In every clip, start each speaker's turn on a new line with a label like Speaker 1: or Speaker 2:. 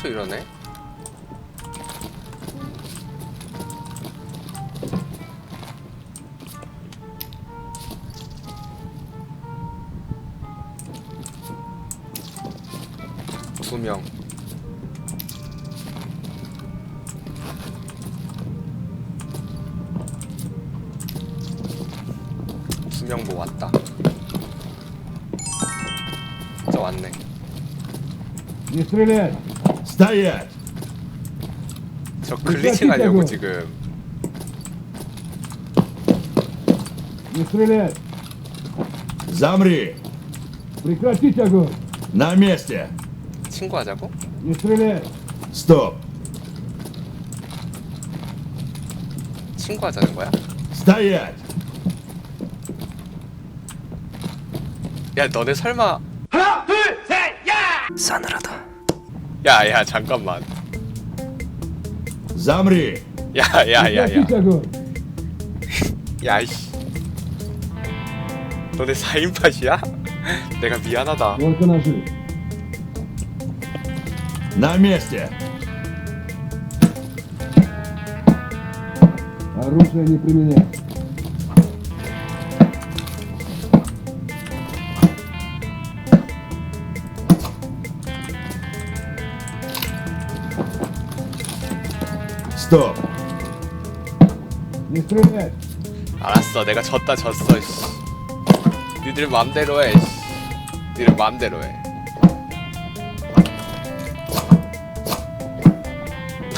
Speaker 1: 아까부터 이러네. 두 명. 두명뭐 왔다. 저 왔네.
Speaker 2: Не стрелять!
Speaker 3: Стоять!
Speaker 1: 저 글리칭 하려고 지금
Speaker 2: Не стрелять!
Speaker 3: Замри!
Speaker 2: Прекратить огонь!
Speaker 3: На месте!
Speaker 1: 친구하자고?
Speaker 2: Не стрелять!
Speaker 3: Стоп!
Speaker 1: 친구하자는 거야?
Speaker 3: Стоять!
Speaker 1: 야 너네 설마 하나 둘셋야 싸늘하다 야야 잠깐만
Speaker 3: Замри!
Speaker 1: 야야야야
Speaker 2: Прекратить огонь!
Speaker 1: 야이씨 너네 4인팟이야? 내가 미안하다
Speaker 2: Только ножи!
Speaker 3: На месте!
Speaker 2: Оружие не применять! 스톱. 네, 그래.
Speaker 1: 알았어, 내가 졌다 졌어. 씨. 니들 맘대로 해. 씨. 니들 맘대로 해.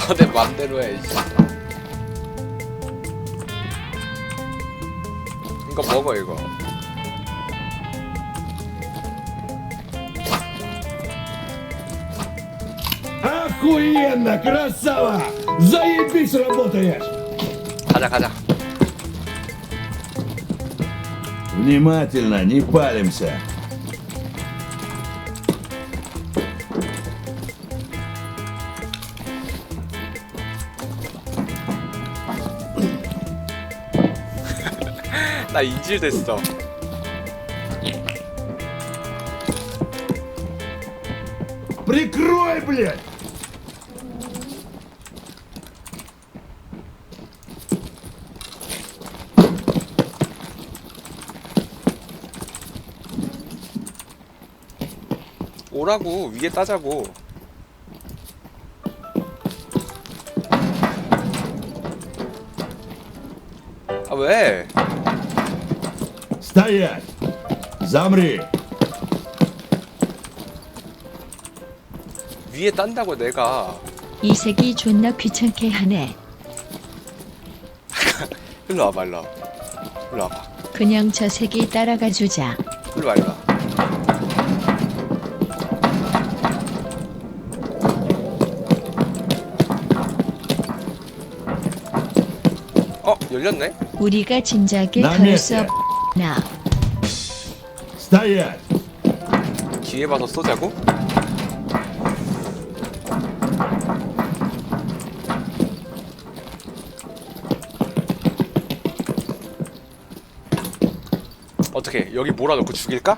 Speaker 1: 너네 맘대로 해. 씨. 이거 먹어 이거.
Speaker 3: Охуенно! Красава! Заебись работаешь!
Speaker 1: 가자 가자
Speaker 3: Внимательно, не палимся!
Speaker 1: 나 인질 됐어
Speaker 3: Прикрой, блядь!
Speaker 1: 오라고 위에 따자고 아 왜?
Speaker 3: Стоять! Замри!
Speaker 1: 위에 딴다고 내가
Speaker 4: 이 새끼 존나 귀찮게 하네.
Speaker 1: 일로 와봐 일로 와봐 일로 와봐
Speaker 4: 그냥 저 새끼 따라가 주자.
Speaker 1: 일로 와 일로 와 열렸네?
Speaker 4: 우리가 진작에 남의
Speaker 3: 덜썩
Speaker 4: 나
Speaker 3: 스타일
Speaker 1: 기회 봐서 쏘자고? 어떻게 여기 몰아놓고 죽일까?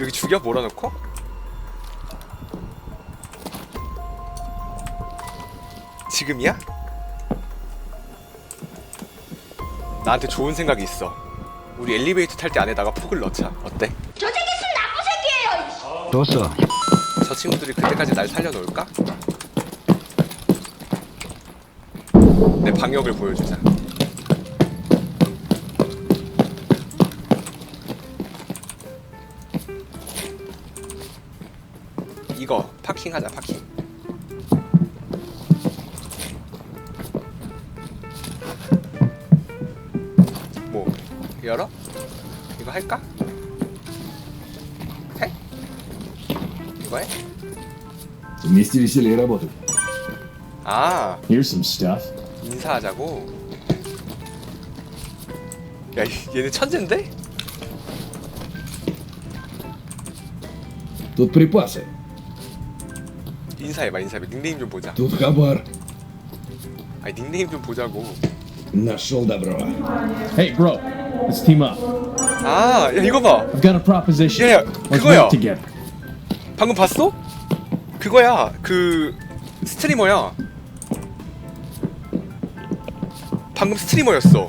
Speaker 1: 여기 죽여 몰아놓고? 지금이야? 나한테 좋은 생각이 있어. 우리 엘리베이터 탈 때 안에다가 폭을 넣자. 어때?
Speaker 5: 좋았어.
Speaker 1: 저 친구들이 그때까지 날 살려놓을까? 내 방역을 보여주자. 이거 파킹하자 파킹. 열어? 이거 할까? 해? 이거 해?
Speaker 2: Вместе веселее работать.
Speaker 1: 아
Speaker 2: Here's some stuff.
Speaker 1: 인사하자고. 야 이- 얘네 천재인데?
Speaker 2: Тут припасы.
Speaker 1: 인사해봐 인사해봐 닉네임 좀 보자.
Speaker 2: Тут хабар.
Speaker 1: 아니 닉네임 좀 보자고.
Speaker 2: Нашел добро.
Speaker 6: Hey, bro, Let's team up.
Speaker 1: 아 야 이거 봐.
Speaker 6: I've got a proposition.
Speaker 1: Yeah,
Speaker 6: let's
Speaker 1: 그거야.
Speaker 6: work together.
Speaker 1: 방금 봤어? 그거야 그 스트리머야 방금 스트리머였어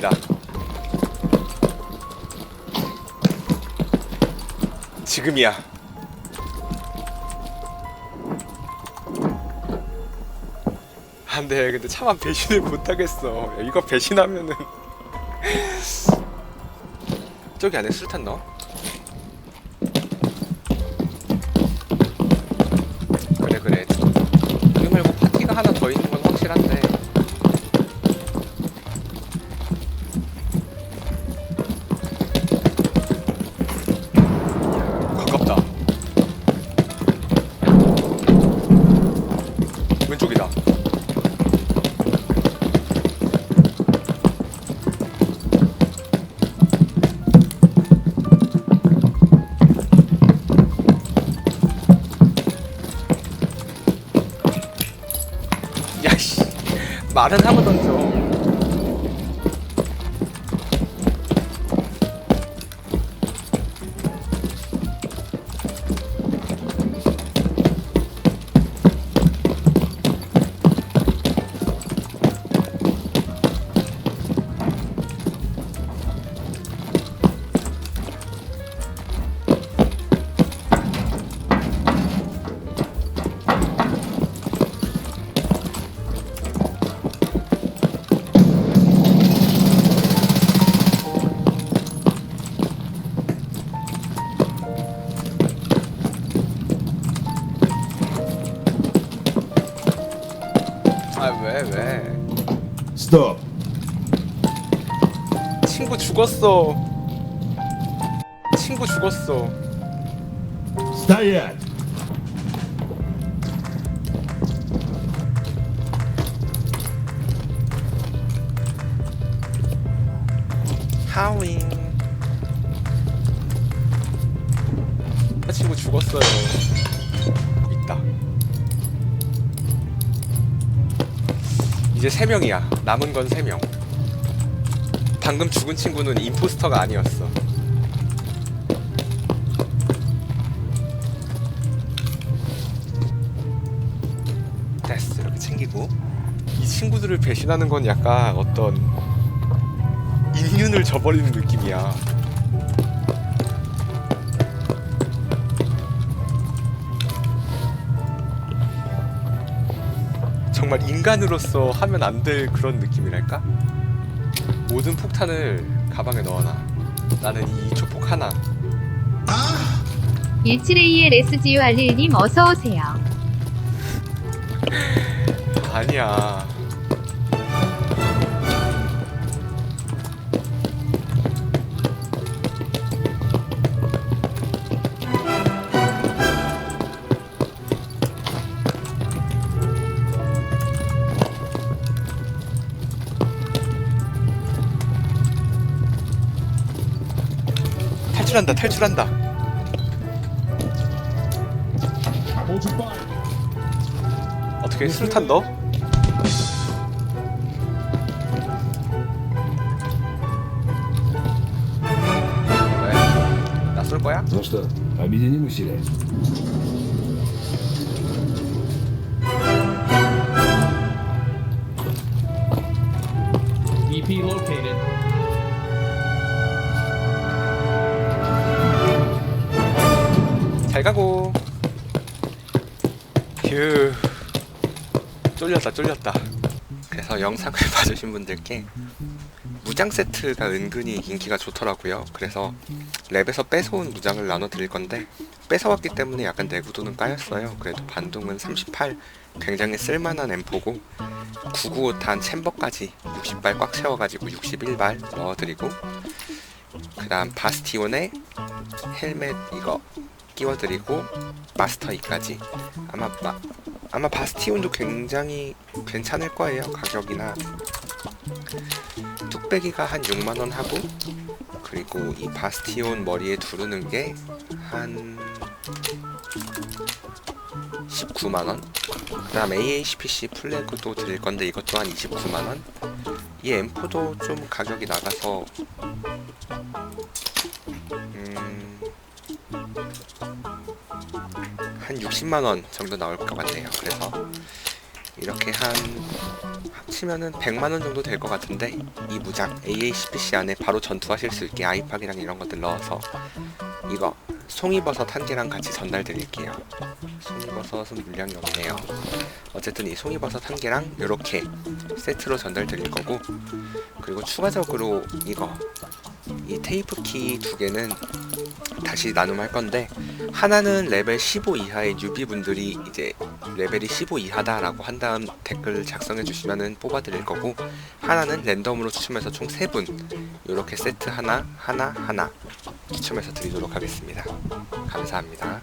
Speaker 1: 지금이다. 지금이야. 안 돼. 근데 차마 배신을 못하겠어. 야, 이거 배신하면은. 저기 안에 술탄 넣어? 말은 하고 던져
Speaker 3: 스톱.
Speaker 1: 친구 죽었어. 친구 죽었어. 스타이엇. 하위. 이제 세 명이야. 남은 건세 명. 방금 죽은 친구는 임포스터가 아니었어. 됐어. 이렇게 챙기고. 이 친구들을 배신하는 건 약간 어떤 인륜을 저버리는 느낌이야. 정말 인간으로서 하면 안 될 그런 느낌이랄까? 모든 폭탄을 가방에 넣어놔. 나는 이 초폭 하나.
Speaker 6: 17A의 레스지오 알릴님 어서오세요.
Speaker 1: 아니야. 탈출한다, 탈출한다. 어떻게 술탄 넣어? 왜? 나 쏠 거야?
Speaker 2: Ну что, объединим усилия?
Speaker 1: 잘 가고. 휴. 쫄렸다, 쫄렸다. 그래서 영상을 봐주신 분들께 무장 세트가 은근히 인기가 좋더라고요. 그래서 랩에서 뺏어온 무장을 나눠 드릴 건데 뺏어왔기 때문에 약간 내구도는 까였어요. 그래도 반동은 38 굉장히 쓸만한 M4고 995단 챔버까지 60발 꽉 채워가지고 61발 넣어드리고 그 다음 바스티온에 헬멧 이거 끼워드리고 마스터 2까지. 아마 마, 아마 바스티온도 굉장히 괜찮을 거예요 가격이나. 뚝배기가 한 6만원 하고 그리고 이 바스티온 머리에 두르는 게 한 19만원? 그 다음 AACPC 플래그도 드릴 건데 이것 또한 29만원? 이 M4도 좀 가격이 나가서 60만원 정도 나올 것 같네요. 그래서 이렇게 한 합치면은 100만원 정도 될 것 같은데 이 무장 AACPC 안에 바로 전투하실 수 있게 아이팍이랑 이런 것들 넣어서 이거 송이버섯 한 개랑 같이 전달 드릴게요. 송이버섯은 물량이 없네요. 어쨌든 이 송이버섯 한 개랑 이렇게 세트로 전달 드릴 거고 그리고 추가적으로 이거 이 테이프 키 두 개는 다시 나눔할 건데 하나는 레벨 15 이하의 뉴비 분들이 이제 레벨이 15 이하다라고 한 다음 댓글 작성해 주시면은 뽑아 드릴 거고 하나는 랜덤으로 추첨해서 총 3분 이렇게 세트 하나 하나 하나 추첨해서 드리도록 하겠습니다. 감사합니다.